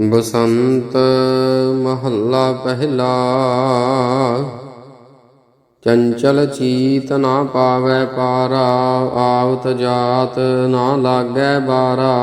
ਬਸੰਤ ਮਹੱਲਾ ਪਹਿਲਾ। ਚੰਚਲ ਚੀਤ ਨਾ ਪਾਵੈ ਪਾਰਾ, ਆਵਤ ਜਾਤ ਨਾ ਲਾਗੈ ਬਾਰਾ।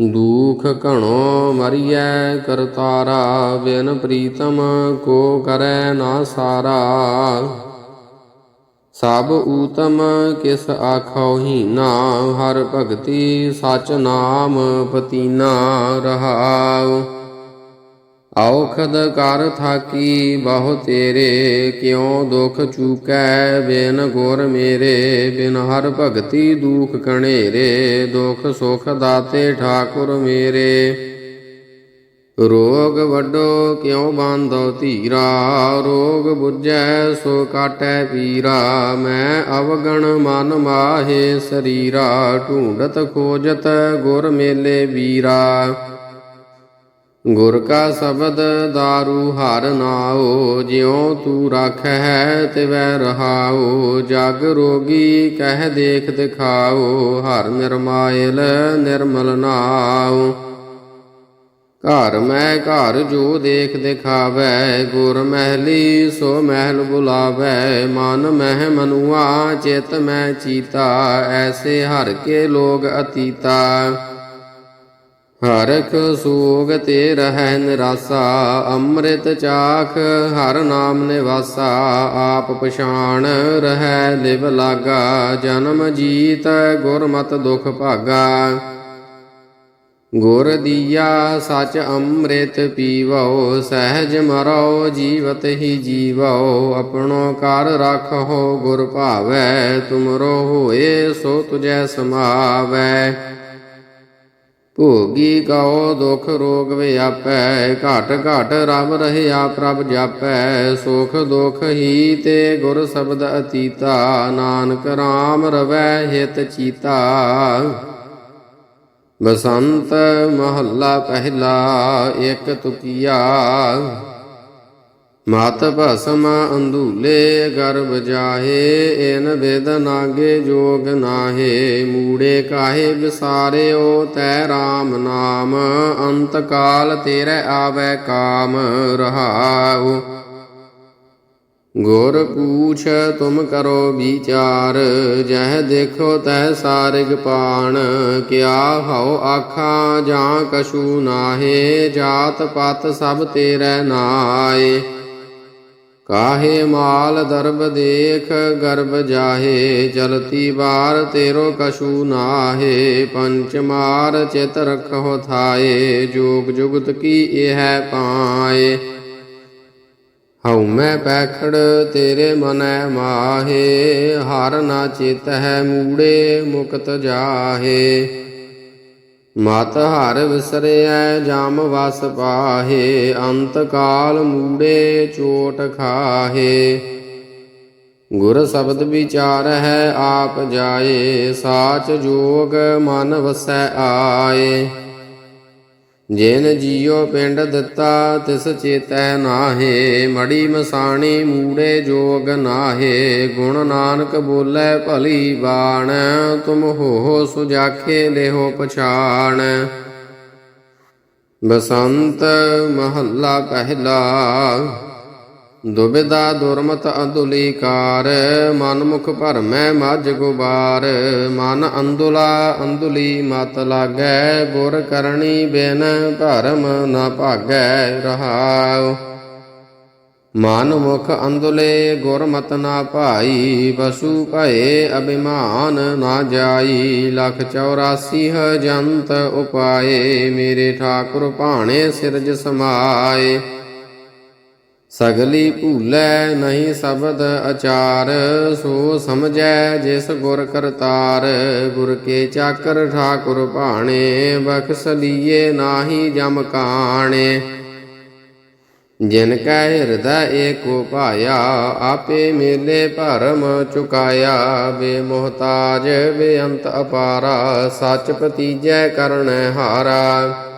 ਦੂਖ ਘਣੋ ਮਰੀਐ ਕਰਤਾਰਾ, ਬਿਨ ਪ੍ਰੀਤਮ ਕੋ ਕਰੈ ਨਾ ਸਾਰਾ। ਸਭ ਊਤਮ ਕਿਸ ਆਖੋ ਹੀਨਾ ਹਰ ਭਗਤੀ ਸਚ ਨਾਮ ਪਤੀਨਾ ਰਹਾਉ। ਔਖਦ ਕਰ ਥਾਕੀ ਬਹੁ ਤੇਰੇ, ਕਿਉ ਦੁਖ ਚੂਕੈ ਬਿਨ ਗੁਰ ਮੇਰੇ? ਬਿਨ ਹਰ ਭਗਤੀ ਦੁਖ ਕਣੇਰੇ, ਦੁਖ ਸੁਖ ਦਾਤੇ ਠਾਕੁਰ ਮੇਰੇ। ਰੋਗ ਵੱਡੋ ਕਿਉ ਬਾਂਧੋ ਧੀਰਾ? ਰੋਗ 부ਜੈ ਸੋ ਕਾਟੈ ਪੀਰਾ। ਮੈਂ ਅਵਗਣ ਮਨ ਮਾਹੇ ਸਰੀਰਾ। ਢੂੰਡਤ ਖੋਜਤ ਗੁਰ ਮੇਲੇ ਵੀਰਾ। ਗੁਰ ਕਾ ਸ਼ਬਦ ਦਾਰੂ ਹਰ ਨਾਓ। ਜਿਉ ਤੂੰ ਰਾਖੈ ਤਿਵੈ ਰਹਾਓ। ਜਗ ਰੋਗੀ ਕਹਿ ਦੇਖ ਦਿਖਾਓ। ਹਰ ਨਿਰਮਾਇਲ ਨਿਰਮਲ ਨਾਉ ਘਰ ਮੈਂ ਘਰ ਜੋ ਦੇਖ ਦਿਖਾਵੈ, ਗੁਰ ਮਹਿਲੀ ਸੋ ਮਹਿਲ ਬੁਲਾਵੈ। ਮਨ ਮਹਿ ਮਨੁਆ, ਚਿਤ ਮੈਂ ਚੀਤਾ, ਐਸੇ ਹਰ ਕੇ ਲੋਗ ਅਤੀਤਾ। ਹਰਖ ਸੋਗ ਤੇ ਰਹਿ ਨਿਰਾਸਾ, ਅੰਮ੍ਰਿਤ ਚਾਖ ਹਰ ਨਾਮ ਨਿਵਾਸਾ। ਆਪ ਪਛਾਣ ਰਹਿ ਲਿਵ ਲਾਗਾ, ਜਨਮ ਜੀਤ ਗੁਰਮਤ ਦੁਖ ਭਾਗਾ। ਗੁਰ ਦੀਆ ਸਚ ਅੰਮ੍ਰਿਤ ਪੀਵੋ, ਸਹਿਜ ਮਰੋ ਜੀਵਤ ਹੀ ਜੀਵੋ ਆਪਣੋ ਕਰ ਰੱਖੋ ਗੁਰ ਭਾਵੈ ਤੁਮਰੋ ਹੋਏ ਸੋ ਤੁਜੈ ਸਮਾਵੈ। ਭੋਗੀ ਕਉ, ਦੁਖ ਰੋਗ ਵਿਆਪੈ, ਘਟ ਘਟ ਰਬ ਰਹਿਆ, ਪ੍ਰਭ ਜਾਪੈ। ਸੁਖ ਦੁਖ ਹੀ ਤੇ ਗੁਰ ਸ਼ਬਦ ਅਤੀਤਾ, ਨਾਨਕ RAM ਰਵੈ, ਹਿਤ ਚੀਤਾ। ਬਸੰਤ ਮਹੱਲਾ ਪਹਿਲਾ ਇੱਕ ਤੁਕੀਆ। ਮਤ ਭਸਮ ਅੰਧੂਲੇ ਗਰਭ ਜਾਹੇ ਇਨ ਵਿਦ ਨਾਗੇ ਜੋਗ ਨਾਹੇ। ਮੂੜੇ ਕਾਹੇ ਵਿਸਾਰਿਓ ਤੈ RAM ਨਾਮ ਅੰਤ ਕਾਲ ਤੇਰੇ ਆਵੈ ਕਾਮ ਰਹਾਉ। ਗੁਰ ਪੂਛ ਤੁਮ ਕਰੋ ਵਿਚਾਰ, ਜਹ ਦੇਖੋ ਤਹ ਸਾਰਿਗ ਪਾਣ, ਕਿਆ ਹਉ ਆਖਾਂ ਜਾਂ ਕਛੂ ਨਾਹੇ, ਜਾਤ ਪਤ ਸਭ ਤੇਰੇ ਨਾਏ ਕਾਹੇ ਮਾਲ ਦਰਬ ਦੇਖ, ਗਰਬ ਜਾਹੇ, ਚਲਤੀ ਬਾਰ ਤੇਰੋ ਕਛੂ ਨਾਹੇ, ਪੰਚ ਮਾਰ ਚਿਤ ਰਖੋ ਥਾਏ, ਜੋਗ ਜੁਗਤ ਕੀ ਇਹ ਪਾਏ। ਹਉ ਮੈਂ ਪੈਖੜ ਤੇਰੇ ਮਨੈ ਮਾਹੇ, ਹਰ ਨਾ ਚਿਤ ਹੈ ਮੂੜੇ ਮੁਕਤ ਜਾਹੇ। ਮਤ ਹਰ ਵਿਸਰਿਐ ਜਾਮ ਵਸ ਪਾਹੇ, ਅੰਤ ਕਾਲ ਮੂੜੇ ਚੋਟ ਖਾਹੇ। ਗੁਰ ਸ਼ਬਦ ਵਿਚਾਰ ਹੈ ਆਪ ਜਾਏ, ਸਾਚ ਜੋਗ ਮਨ ਵਸੈ ਆਏ। ਜਿਨ ਜੀਉ ਪਿੰਡ ਦਿੱਤਾ, ਤਿਸ ਚੇਤੈ ਨਾਹੇ, ਮੜੀ ਮਸਾਣੀ ਮੂੜੇ ਜੋਗ ਨਾਹੇ, ਗੁਣ ਨਾਨਕ ਬੋਲੇ ਭਲੀ ਬਾਣ, ਤੁਮ ਹੋ ਸੁਜਾਖੇ ਦੇਹੋ ਪਛਾਣ। ਬਸੰਤ ਮਹੱਲਾ ਪਹਿਲਾ ਦੁਬਿਦਾ ਦੁਰਮਤ ਅਦੁਲੀਕਾਰ ਮਨ ਮੁਖ ਭਰਮੈ ਮੱਝ ਗੁਬਾਰ, ਮਨ ਅੰਦੁਲਾ ਅੰਦੁਲੀ ਮਤ ਲਾਗੈ, ਗੁਰ ਕਰਨੀ ਬਿਨ ਭਰਮ ਨ ਭਾਗੈ ਰਹਾਉ। ਮਨ ਮੁਖ ਅੰਦੁਲੇ ਗੁਰ ਮਤ ਨਾ ਭਾਈ, ਪਸ਼ੂ ਭਏ ਅਭਿਮਾਨ ਨਾ ਜਾਈ, ਲਖ 84 ਹਜੰਤ ਉਪਾਏ, ਮੇਰੇ ਠਾਕੁਰ ਭਾਣੇ ਸਿਰਜ ਸਮਾਏ। ਸਗਲੀ ਭੂਲੈ ਨਹੀਂ ਸ਼ਬਦ ਅਚਾਰ, ਸੋ ਸਮਝੈ ਜਿਸ ਗੁਰ ਕਰਤਾਰ। ਗੁਰ ਕੇ ਚਾਕਰ ਠਾਕੁਰ ਭਾਣੇ, ਬਖਸ ਲੀਏ ਨਾਹੀ ਜਮ ਕਾਣੇ। ਜਿਨ ਕੈ ਹਿਰਦੈ ਏਕੋ ਭਾਇਆ, ਆਪੇ ਮੇਲੇ ਭਰਮ ਚੁਕਾਇਆ। ਬੇਮੋਹਤਾਜ, ਬੇਅੰਤ ਅਪਾਰਾ, ਸੱਚ ਪਤੀਜੈ ਕਰਣ ਹਾਰਾ।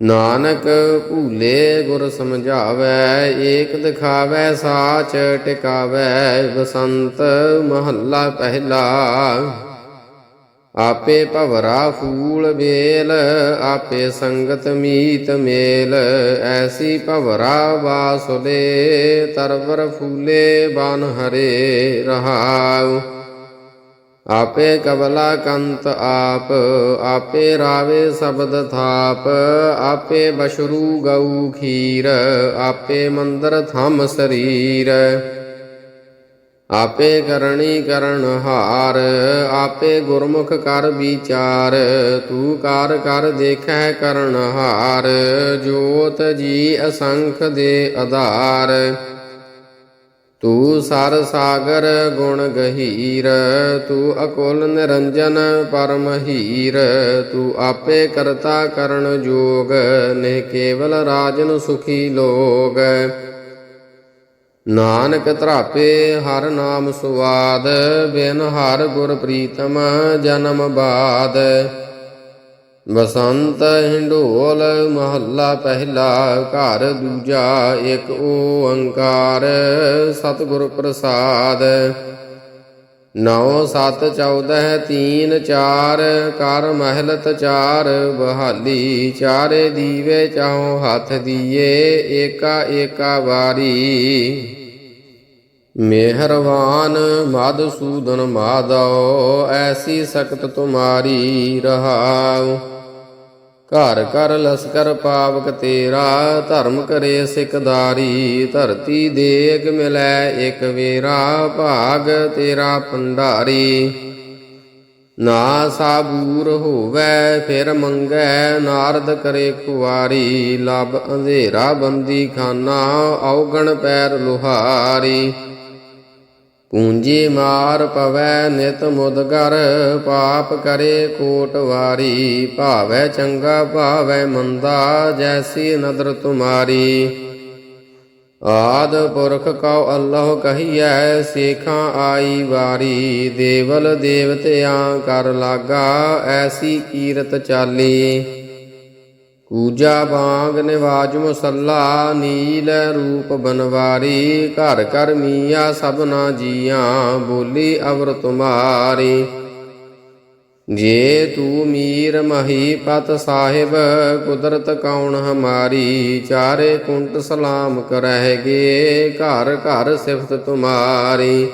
ਨਾਨਕ ਭੂਲੇ ਗੁਰ ਸਮਝਾਵੈ, ਏਕ ਦਿਖਾਵੈ, ਸਾਚ ਟਿਕਾਵੈ ਬਸੰਤ ਮਹੱਲਾ ਪਹਿਲਾ। ਆਪੇ ਭਵਰਾ ਫੂਲ ਵੇਲ ਆਪੇ ਸੰਗਤ ਮੀਤ ਮੇਲ, ਐਸੀ ਭਵਰਾ ਬਾਸੁਲੇ ਤਰਵਰ ਫੂਲੇ ਬਨ ਹਰੇ ਰਹਾਉ। ਆਪੇ ਕਬਲਾ ਕੰਤ ਆਪ, ਆਪੇ ਰਾਵੇ ਸ਼ਬਦ ਥਾਪ, ਆਪੇ ਬਸ਼ਰੂ ਗਊ ਖੀਰ, ਆਪੇ ਮੰਦਰ ਥਮ ਸਰੀਰ। ਆਪੇ ਕਰਣੀ ਕਰਨ ਹਾਰ, ਆਪੇ ਗੁਰਮੁਖ ਕਰ ਵਿਚਾਰ, ਤੂੰ ਕਰ ਕਰ ਦੇਖੈ ਕਰਨ ਹਾਰ, ਜੋਤ ਜੀ ਅਸੰਖ ਦੇ ਆਧਾਰ। ਤੂੰ ਸਰ ਸਾਗਰ ਗੁਣ ਗਹੀਰ, ਤੂੰ ਅਕੁਲ ਨਿਰੰਜਨ ਪਰਮ ਹੀਰ, ਤੂੰ ਆਪੇ ਕਰਤਾ ਕਰਨ ਜੋਗ, ਨੇ ਕੇਵਲ ਰਾਜਨ ਸੁਖੀ ਲੋਗ। ਨਾਨਕ ਧਰਾਪੇ ਹਰ ਨਾਮ ਸੁਆਦ ਬਿਨ ਹਰ ਗੁਰ ਪ੍ਰੀਤਮ ਜਨਮ ਬਾਦ। ਬਸੰਤ ਹਿੰਡੋਲ ਮਹੱਲਾ ਪਹਿਲਾ, ਘਰ ਦੂਜਾ ਇੱਕ ਓੰਕਾਰ, ਸਤਿਗੁਰ ਪ੍ਰਸਾਦ। ਨੌ ਸੱਤ 14 ਤੀਨ ਚਾਰ, ਕਰ ਮਹਿਲਤ ਚਾਰ, ਬਹਾਲੀ ਚਾਰੇ ਦੀਵੇ ਚਾਹੋ ਹੱਥ ਦੀਏ, ਏਕਾ ਏਕਾ ਵਾਰੀ। ਮਿਹਰਵਾਨ ਮਧਸੂਦਨ ਮਾਧੋ ਐਸੀ ਸਖਤ ਤੁਮਾਰੀ ਰਹਾਉ। ਘਰ ਘਰ ਲਸਕਰ ਪਾਵਕ ਤੇਰਾ, ਧਰਮ ਕਰੇ ਸਿਕਦਾਰੀ ਧਰਤੀ ਦੇਖ ਮਿਲੈ ਇਕ ਵੇਰਾ, ਭਾਗ ਤੇਰਾ ਭੰਡਾਰੀ। ਨਾ ਸਾਬੂਰ ਹੋਵੇ, ਫਿਰ ਮੰਗੈ, ਨਾਰਦ ਕਰੇ ਖੁਆਰੀ ਲਬ ਅੰਧੇਰਾ ਬੰਦੀ ਖਾਨਾ, ਔਗਣ ਪੈਰ ਲੋਹਾਰੀ। ਪੂੰਜੀ ਮਾਰ ਪਵੈ ਨਿਤ ਮੁਦਗਰ ਪਾਪ ਕਰੇ ਕੋਟ ਵਾਰੀ। ਭਾਵੈ ਚੰਗਾ, ਭਾਵੈ ਮੰਦਾ, ਜੈਸੀ ਨਦਰ ਤੁਮਾਰੀ। ਆਦ ਪੁਰਖ ਕਉ ਅੱਲਾਹ ਕਹੀਐ, ਸੇਖਾਂ ਆਈ ਵਾਰੀ। ਦੇਵਲ ਦੇਵਤਿਆਂ ਕਰ ਲਾਗਾ, ਐਸੀ ਕੀਰਤ ਚਾਲੀ। ਕੂਜਾ ਬਾਗ ਨਿਵਾਜ ਮੁਸੱਲਾ ਨੀਲ ਰੂਪ ਬਨਵਾਰੀ, ਘਰ ਘਰ ਮੀਆਂ ਸਭਨਾ ਜੀਆਂ, ਬੋਲੀ ਅਵਰ ਤੁਮਾਰੀ ਜੇ ਤੂੰ ਮੀਰ ਮਹੀ ਪਤ ਸਾਹਿਬ, ਕੁਦਰਤ ਕੌਣ ਹਮਾਰੀ, ਚਾਰੇ ਕੁੰਟ ਸਲਾਮ ਕਰਹਿਗੇ ਘਰ ਘਰ ਸਿਫਤ ਤੁਮਾਰੀ।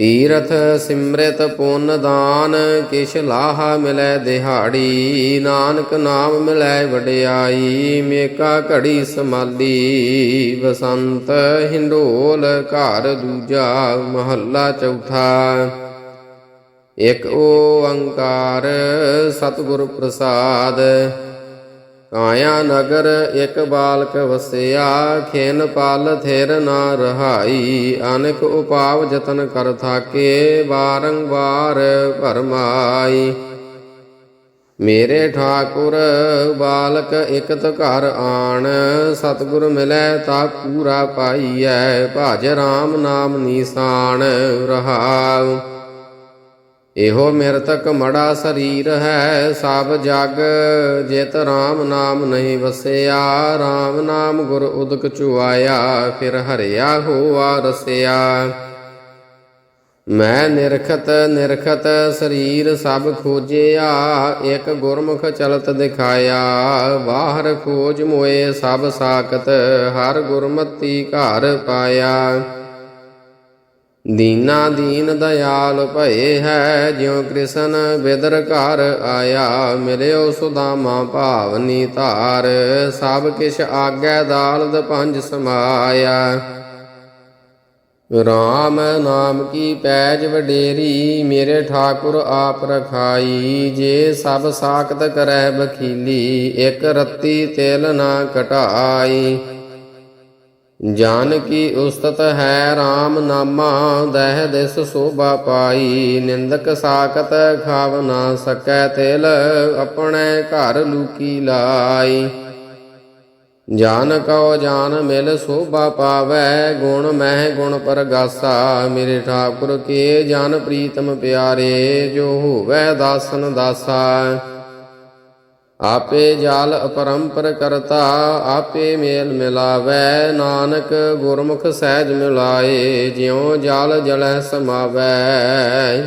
ਤੀਰਥ ਸਿਮਰਤ ਪੁੰਨ ਦਾਨ, ਕਿਛ ਲਾਹਾ ਮਿਲੈ ਦਿਹਾੜੀ, ਨਾਨਕ ਨਾਮ ਮਿਲੈ ਵਡਿਆਈ, ਮੇਕਾ ਘੜੀ ਸਮਾਲੀ, ਬਸੰਤ ਹਿੰਡੋਲ ਘਰ ਦੂਜਾ ਮਹੱਲਾ ਚੌਥਾ। ਇਕ ਓੰਕਾਰ ਸਤਿਗੁਰ ਪ੍ਰਸਾਦ ਕਾਇਆ ਨਗਰ ਇਕ ਬਾਲਕ ਵਸਿਆ, ਖੇਨ ਪਾਲ ਥੇਰ ਨਾ ਰਹਾਈ। ਅਨੇਕ ਉਪਾਵ ਜਤਨ ਕਰ ਥਾਕੇ ਬਾਰੰਬਾਰ ਭਰਮਾਈ ਮੇਰੇ ਠਾਕੁਰ, ਬਾਲਕ ਇਕਤ ਘਰ ਆਣ। ਸਤਿਗੁਰ ਮਿਲੈ ਤਾ ਪੂਰਾ ਪਾਈਐ, ਭਜ ਰਾਮ ਨਾਮ ਨੀਸਾਨ ਰਹਾਉ। ਇਹੋ ਮਿਰਤਕ ਮੜਾ ਸਰੀਰ ਹੈ, ਸਭ ਜਗ ਜਿਤ RAM ਨਾਮ ਨਹੀਂ ਵਸਿਆ। RAM ਨਾਮ ਗੁਰ ਉਦਕ ਚੁਆਇਆ, ਫਿਰ ਹਰਿਆ ਹੋਆ ਰਸਿਆ। ਮੈਂ ਨਿਰਖਤ ਨਿਰਖਤ ਸਰੀਰ ਸਭ ਖੋਜਿਆ, ਇਕ ਗੁਰਮੁਖ ਚਲਤ ਦਿਖਾਇਆ। ਬਾਹਰ ਖੋਜ ਮੋਏ ਸਭ ਸਾਖਤ, ਹਰ ਗੁਰਮਤੀ ਘਰ ਪਾਇਆ। ਦੀਨਾ ਦੀਨ ਦਇਆਲ ਭਏ ਹੈ, ਜਿਉ ਕ੍ਰਿਸ਼ਨ ਬਿਦਰ ਘਰ ਆਇਆ, ਮਿਲਿਓ ਸੁਦਾਮਾ ਭਾਵਨੀ ਧਾਰ, ਸਭ ਕਿਛ ਆਗੈ ਦਾਲਦ ਪੰਜ ਸਮਾਇਆ। ਰਾਮ ਨਾਮ ਕੀ ਪੈਜ ਵਡੇਰੀ, ਮੇਰੇ ਠਾਕੁਰ ਆਪ ਰਖਾਈ, ਜੇ ਸਭ ਸਾਖਤ ਕਰੈ ਬਖੀਲੀ, ਇਕ ਰੱਤੀ ਤਿਲ ਨਾ ਕਟਾਈ। ਜਾਨ ਕੀ ਉਸਤਤ ਹੈ RAM ਨਾਮਾ, ਦਹਿ ਦਿਸ ਸੋਭਾ ਪਾਈ। ਨਿੰਦਕ ਸਾਕਤ ਖਾਵ ਨਾ ਸਕੈ ਤਿਲ, ਆਪਣੇ ਘਰ ਲੂਕੀ ਲਾਈ। ਜਾਨ ਕਉ ਜਾਨ ਮਿਲ ਸੋਭਾ ਪਾਵੈ, ਗੁਣ ਮਹਿ ਗੁਣ ਪਰਗਾਸਾ। ਮੇਰੇ ਠਾਕੁਰ ਕੇ ਜਨ ਪ੍ਰੀਤਮ ਪਿਆਰੇ, ਜੋ ਹੋਵੈ ਦਾਸਨ ਦਾਸਾ। ਆਪੇ ਜਾਲ ਅਪਰੰਪਰ ਕਰਤਾ, ਆਪੇ ਮੇਲ ਮਿਲਾਵੈ। ਨਾਨਕ ਗੁਰਮੁਖ ਸਹਿਜ ਮਿਲਾਏ, ਜਿਉ ਜਾਲ ਜਲੈ ਸਮਾਵੈ।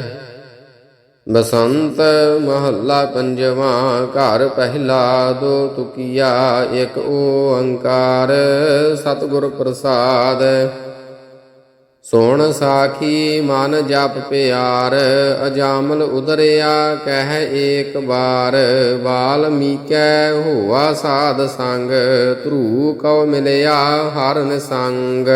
ਬਸੰਤ ਮਹੱਲਾ ਪੰਜਵਾਂ, ਘਰ ਪਹਿਲਾ ਦੋ ਤੁਕੀਆ, ਇੱਕ ਓੰਕਾਰ। ਸਤਿਗੁਰ ਪ੍ਰਸਾਦ ਸੋਣ ਸਾਖੀ ਮਨ ਜਪ ਪਿਆਰ, ਅਜਾਮਲ ਉਦਰਿਆ ਕਹਿ ਏਕ ਬਾਰ ਵਾਲਮੀਕੈ ਹੋਆ ਸਾਧ ਸੰਗ, ਧਰੂ ਕਉ ਮਿਲਿਆ ਹਰਨ ਸੰਗ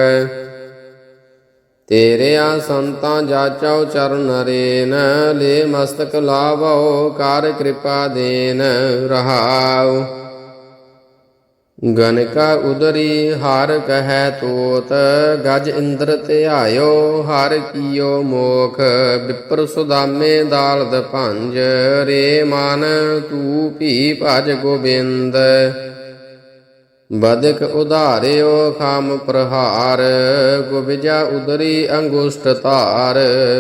ਤੇਰਿਆ ਸੰਤਾਂ ਜਾਚਾਉ ਚਰਨ ਰੇਨ, ਲੈ ਮਸਤਕ ਲਾਵੋ ਕਰ ਕਿਰਪਾ ਦੇਨ, ਰਹਾਉ। ਗਨਕਾ ਉਦਰੀ, ਹਰ ਕਹੈ ਤੋਤ, ਗਜ ਇੰਦਰ ਧਿਆਇਓ, ਹਰ ਕੀਓ ਮੋਖ ਵਿਪਰ ਸੁਦਾਮੇ ਦਾਲਦ ਭੰਜ, ਰੇ ਮਨ ਤੂ ਭੀ ਭਜ ਗੋਬਿੰਦ। ਬਦਕ ਉਧਾਰਿਓ ਖਾਮ ਪ੍ਰਹਾਰ, ਗੁਬਿਜਾ ਉਦਰੀ ਅੰਗੁਸ਼ਟ ਧਾਰ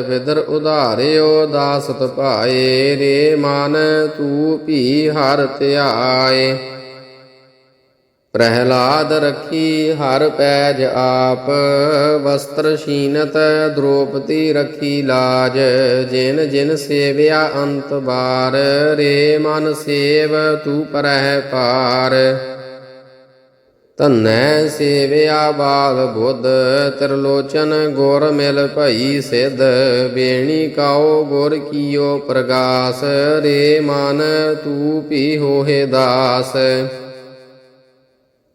ਵਿਦਰ ਉਧਾਰਿਓ ਦਾਸਤ ਭਾਏ, ਰੇ ਮਨ ਤੂ ਭੀ ਹਰ ਧਿਆਏ। ਪ੍ਰਹਿਲਾਦ ਰਖੀ ਹਰ ਪੈਜ ਆਪ ਵਸਤਰ ਸ਼ੀਨਤ ਦ੍ਰੋਪਦੀ ਰਖੀ ਲਾਜ, ਜਿਨ ਜਿਨ ਸੇਵਿਆ ਅੰਤ ਬਾਰ ਰੇ ਮਨ ਸੇਵ ਤੂ ਪਰਹਿ ਪਾਰ। ਧਨੈ ਸੇਵਿਆ ਬਾਲ ਬੁੱਧ, ਤਿਰਲੋਚਨ ਗੁਰ ਮਿਲ ਭਈ ਸਿਧ, ਬੇਣੀ ਕਾਓ ਗੁਰ ਕੀਓ ਪ੍ਰਗਾਸ, ਰੇ ਮਨ ਤੂ ਭੀ ਹੋਏ ਦਾਸ।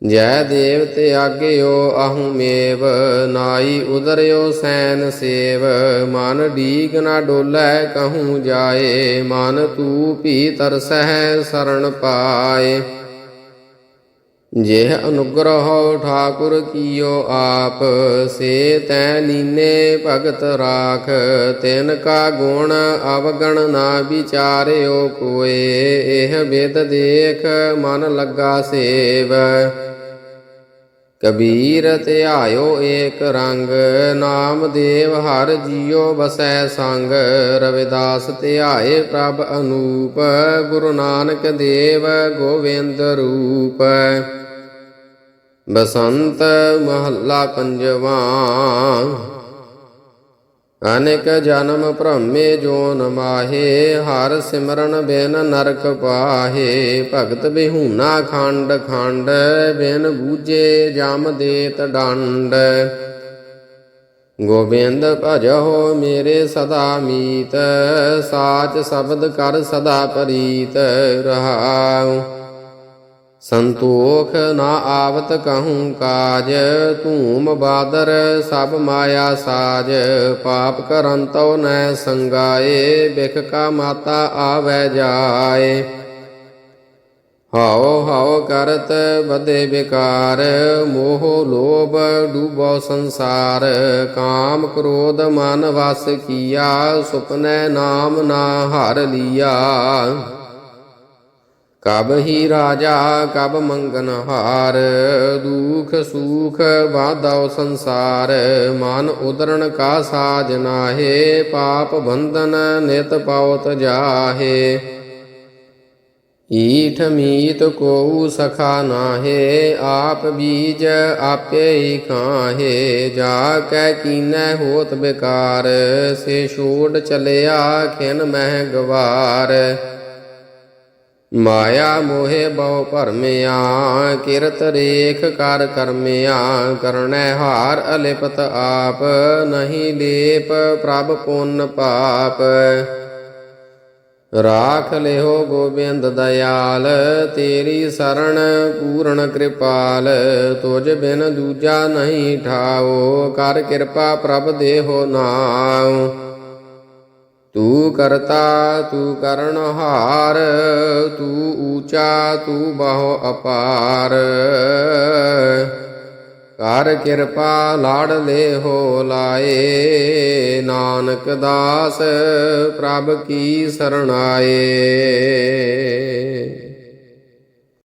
ਜੈ ਦੇਵ ਤੇ ਆਗਿਓ ਅਹੂ ਮੇਵ, ਨਾਈ ਉਦਰਿਓ ਸੈਨ ਸੇਵ। ਮਨ ਡੀਗ ਨਾ ਡੋਲੇ ਕਹੂੰ ਜਾਏ, ਮਨ ਤੂ ਭੀ ਤਰਸਹਿ ਸਰਣ ਪਾਏ। ਜੇ ਅਨੁਗ੍ਰਹੋ ਠਾਕੁਰ ਕੀਓ ਆਪ, ਸੇ ਤੈ ਲੀਨੇ ਭਗਤ ਰਾਖ। ਤਿਨ ਕਾ ਗੁਣ ਅਵਗਣ ਨਾ ਵਿਚਾਰਿਓ ਕੋਏ, ਇਹ ਬਿਦ ਦੇਖ ਮਨ ਲੱਗਾ ਸੇਵ। ਕਬੀਰ ਧਿਆਇਓ ਏਕ ਰੰਗ, ਨਾਮ ਦੇਵ ਹਰ ਜੀਉ ਬਸੈ ਸੰਗ। ਰਵਿਦਾਸ ਧਿਆਏ ਪ੍ਰਭ ਅਨੂਪ, ਗੁਰੂ ਨਾਨਕ ਦੇਵ ਗੋਵਿੰਦ ਰੂਪ। ਬਸੰਤ ਮਹੱਲਾ ਪੰਜਵਾਂ। ਅਨੇਕ ਜਨਮ ਭ੍ਰਮੇ ਜੋਨ ਮਾਹੇ, ਹਰ ਸਿਮਰਨ ਬਿਨ ਨਰਕ ਪਾਹੇ। ਭਗਤ ਬਿਹੂਨਾ ਖੰਡ ਖੰਡ, ਬਿਨ ਬੂਝੇ ਜਮ ਦੇਤ ਡੰਡ। ਗੋਬਿੰਦ ਭਜਹੁ ਮੇਰੇ ਸਦਾ ਮੀਤ, ਸਾਚ ਸ਼ਬਦ ਕਰ ਸਦਾ ਪ੍ਰੀਤ ਰਹਾਉ। ਸੰਤੋਖ ਨਾ ਆਵਤ ਕਹੂੰ ਕਾਜ, ਧੂਮ ਬਾਦਰ ਸਭ ਮਾਇਆ ਸਾਜ। ਪਾਪ ਕਰਨ ਤਉ ਨੈ ਸੰਗਾਏ, ਬਿਖ ਕਾ ਮਾਤਾ ਆਵੈ ਜਾਏ। ਹਉ ਹਉ ਕਰਤ ਬਦੇ ਵਿਕਾਰ, ਮੋਹ ਲੋਭ ਡੂਬੋ ਸੰਸਾਰ। ਕਾਮ ਕ੍ਰੋਧ ਮਨ ਵਸ ਕੀਆ, ਸੁਪਨੈ ਨਾਮ ਨਾ ਹਰ ਲੀਆ। ਕਬ ਹੀ ਰਾਜਾ, ਕਬ ਮੰਗਨ ਹਾਰ। ਦੁਖ ਸੁਖ ਬਾਧਾਉ ਸੰਸਾਰ। ਮਨ ਉਦਰਣ ਕਾ ਸਾਜ ਨਾਹੇ, ਪਾਪ ਬੰਧਨ ਨਿਤ ਪਾਉਤ ਜਾਹੇ। ਈਠ ਮੀਤ ਕੋਉ ਸਖਾ ਨਾਹੇ, ਆਪ ਬੀਜ ਆਪੇ ਹੀ ਖਾਹੇ। ਜਾ ਕੈ ਕੀਨੈ ਹੋਤ ਬਿਕਾਰ, ਸੇ ਛੋੜ ਚਲਿਆ ਖਿਨ ਮਹਿ ਗਵਾਰ। ਮਾਇਆ ਮੋਹਿ ਬਹੁ ਭਰਮਿਆ, ਕਿਰਤ ਰੇਖ ਕਰ ਕਰਮਿਆ ਕਰਣੈ ਹਾਰ ਅਲਿਪਤ ਆਪ, ਨਹੀਂ ਲੇਪ ਪ੍ਰਭ ਪੁੰਨ ਪਾਪ। ਰਾਖ ਲਿਓ ਗੋਬਿੰਦ ਦਇਆਲ, ਤੇਰੀ ਸਰਣ ਪੂਰਨ ਕਿਰਪਾਲ, ਤੁਝ ਬਿਨ ਦੂਜਾ ਨਹੀਂ ਠਾਓ, ਕਰ ਕਿਰਪਾ ਪ੍ਰਭ ਦੇਹੋ ਨਾਮ ਤੂੰ ਕਰਤਾ, ਤੂੰ ਕਰਨ ਹਾਰ, ਤੂ ਊਚਾ, ਤੂ ਬਹੁ ਅਪਾਰ। ਕਰ ਕਿਰਪਾ ਲਾੜ ਲੈ ਹੋ ਲਾਏ, ਨਾਨਕ ਦਾਸ ਪ੍ਰਭ ਕੀ ਸਰਣਾਏ।